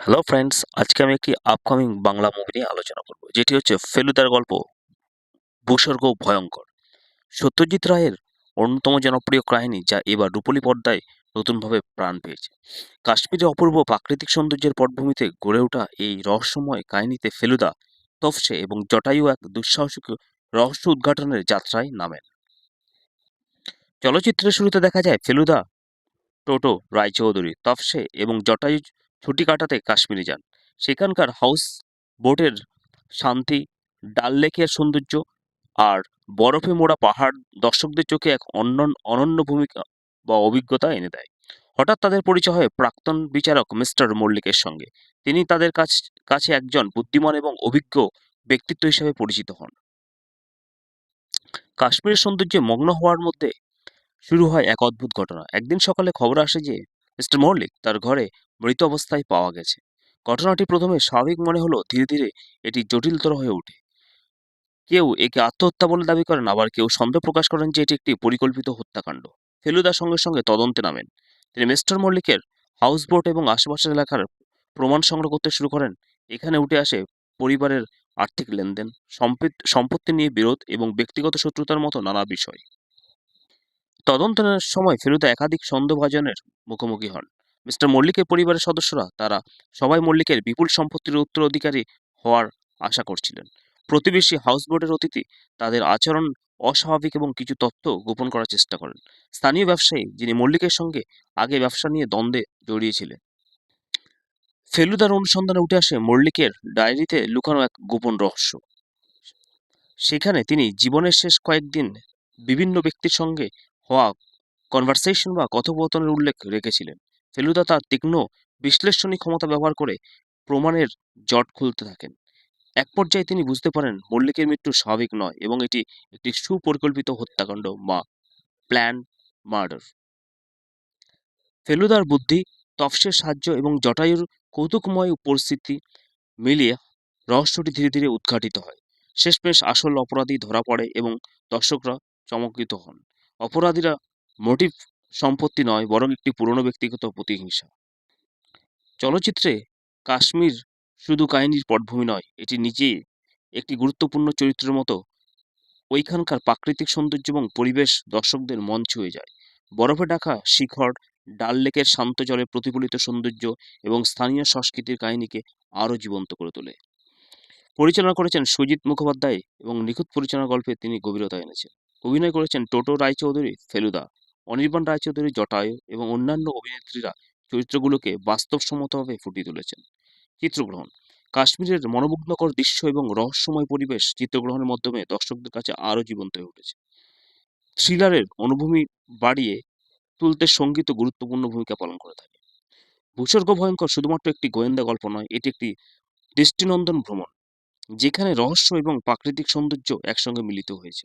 Hello friends আজকে আমি একটি আপকামিং বাংলা মুভি নিয়ে আলোচনা করব। যেটি হচ্ছে ফেলুদার গল্প ভূস্বর্গ ভয়ঙ্কর। সত্যজিৎ রায়ের অন্যতম জনপ্রিয় কাহিনী যা এবার রূপলী পর্দায় নতুনভাবে প্রাণ পেয়েছে। কাশ্মীরের অপূর্ব প্রাকৃতিক সৌন্দর্যের পটভূমিতে গড়ে ওঠা এই রহস্যময় কাহিনীতে ফেলুদা তফসে এবং জটায়ু এক দুঃসাহসিক রহস্য উদ্ঘাটনের যাত্রায় নামেন। চলচ্চিত্রের শুরুতে দেখা যায় ফেলুদা, টোটো, রায়চৌধুরী তফসে এবং জটায়ু ছুটি কাটাতে কাশ্মীরে যান। সেখানকার হাউস বোটের শান্তি, ডাল লেকের সৌন্দর্য আর বরফে মোড়া পাহাড় দর্শকদের চোখে এক অন্য অনন্য ভূমিকা বা অভিজ্ঞতা এনে দেয়। হঠাৎ তাদের পরিচয় হয় প্রাক্তন বিচারক মিস্টার মল্লিকের সঙ্গে। তিনি তাদের কাছ, কাছে একজন বুদ্ধিমান এবং অভিজ্ঞ ব্যক্তিত্ব হিসেবে পরিচিত হন। কাশ্মীরের সৌন্দর্যে মগ্ন হওয়ার মধ্যে শুরু হয় এক অদ্ভুত ঘটনা। একদিন সকালে খবর আসে যে মিস্টার মল্লিক তার ঘরে মৃত অবস্থায় পাওয়া গেছে। ঘটনাটি প্রথমে স্বাভাবিক মনে হলো ধীরে ধীরে এটি জটিলতর হয়ে ওঠে। কেউ একে আত্মহত্যা বলে দাবি করেন, আবার কেউ সন্দেহ প্রকাশ করেন যে এটি একটি পরিকল্পিত হত্যাকাণ্ড। ফেলুদার সঙ্গে সঙ্গে তদন্তে নামেন। তিনি মিস্টার মল্লিকের হাউসবোট এবং আশেপাশের এলাকার প্রমাণ সংগ্রহ করতে শুরু করেন। এখানে উঠে আসে পরিবারের আর্থিক লেনদেন সম্পত্তি নিয়ে বিরোধ এবং ব্যক্তিগত শত্রুতার মতো নানা বিষয়। তদন্তের সময় ফেলুদা একাধিক সন্দেহভাজনের মুখোমুখি হন। মিস্টার মল্লিকের পরিবারের সদস্যরা, তারা সবাই মল্লিকের বিপুল সম্পত্তির উত্তরাধিকারী হওয়ার আশা করছিলেন। প্রতিবেশী হাউসবোটের অতিথি তাদের আচরণ অস্বাভাবিক এবং কিছু তথ্য গোপন করার চেষ্টা করেন। স্থানীয় ব্যবসায়ী যিনি মল্লিকের সঙ্গে আগে ব্যবসা নিয়ে দ্বন্দ্বে জড়িয়েছিলেন। ফেলুদার অনুসন্ধানে উঠে আসে মল্লিকের ডায়েরিতে লুকানো এক গোপন রহস্য। সেখানে তিনি জীবনের শেষ কয়েকদিন বিভিন্ন ব্যক্তির সঙ্গে হওয়া কনভারসেশন বা কথোপকথনের উল্লেখ রেখেছিলেন। ফেলুদা তার তীক্ষ্ণ বিশ্লেষণী ক্ষমতা ব্যবহার করে প্রমাণের জট খুলতে থাকেন। এক পর্যায়ে তিনি বুঝতে পারেন, মল্লিকের মৃত্যু স্বাভাবিক নয় এবং এটি একটি সুপরিকল্পিত হত্যাকাণ্ড বা প্ল্যান মার্ডার। ফেলুদার বুদ্ধি, তফসের সাহায্য এবং জটায়ুর কৌতুকময় পরিস্থিতি মিলিয়ে রহস্যটি ধীরে ধীরে উদ্ঘাটিত হয়। শেষমেশ আসল অপরাধী ধরা পড়ে এবং দর্শকরা চমকিত হন। অপরাধীরা মোটিভ সম্পত্তি নয়, বরং একটি পুরনো ব্যক্তিগত প্রতিহিংসা। চলচ্চিত্রে কাশ্মীর শুধু কাহিনীর পটভূমি নয়, এটি নিজে একটি গুরুত্বপূর্ণ চরিত্রের মতো। ওইখানকার প্রাকৃতিক সৌন্দর্য এবং পরিবেশ দর্শকদের মন ছুঁয়ে যায়। বরফে ঢাকা শিখর, ডাল লেকের শান্ত জলে প্রতিফলিত সৌন্দর্য এবং স্থানীয় সংস্কৃতির কাহিনীকে আরও জীবন্ত করে তোলে। পরিচালনা করেছেন সুজিত মুখোপাধ্যায় এবং নিখুঁত পরিচালনা গল্পে তিনি গভীরতা এনেছেন। অভিনয় করেছেন টোটো রায়চৌধুরী, ফেলুদা। অনির্বাণ রায়চৌধুরী জটায়ু এবং অন্যান্য অভিনেত্রীরা চরিত্রগুলোকে বাস্তবসম্মতভাবে ফুটিয়ে তুলেছেন। চিত্রগ্রহণ। কাশ্মীরের মনোমুগ্ধকর দৃশ্য এবং রহস্যময় পরিবেশ চিত্রগ্রহণের মাধ্যমে দর্শকদের কাছে আরও জীবন্ত হয়ে উঠেছে। থ্রিলারের অনুভূমি বাড়িয়ে তুলতে সংগীত গুরুত্বপূর্ণ ভূমিকা পালন করে থাকে। ভূস্বর্গ ভয়ঙ্কর শুধুমাত্র একটি গোয়েন্দা গল্প নয়, এটি একটি দৃষ্টিনন্দন ভ্রমণ, যেখানে রহস্য এবং প্রাকৃতিক সৌন্দর্য একসঙ্গে মিলিত হয়েছে।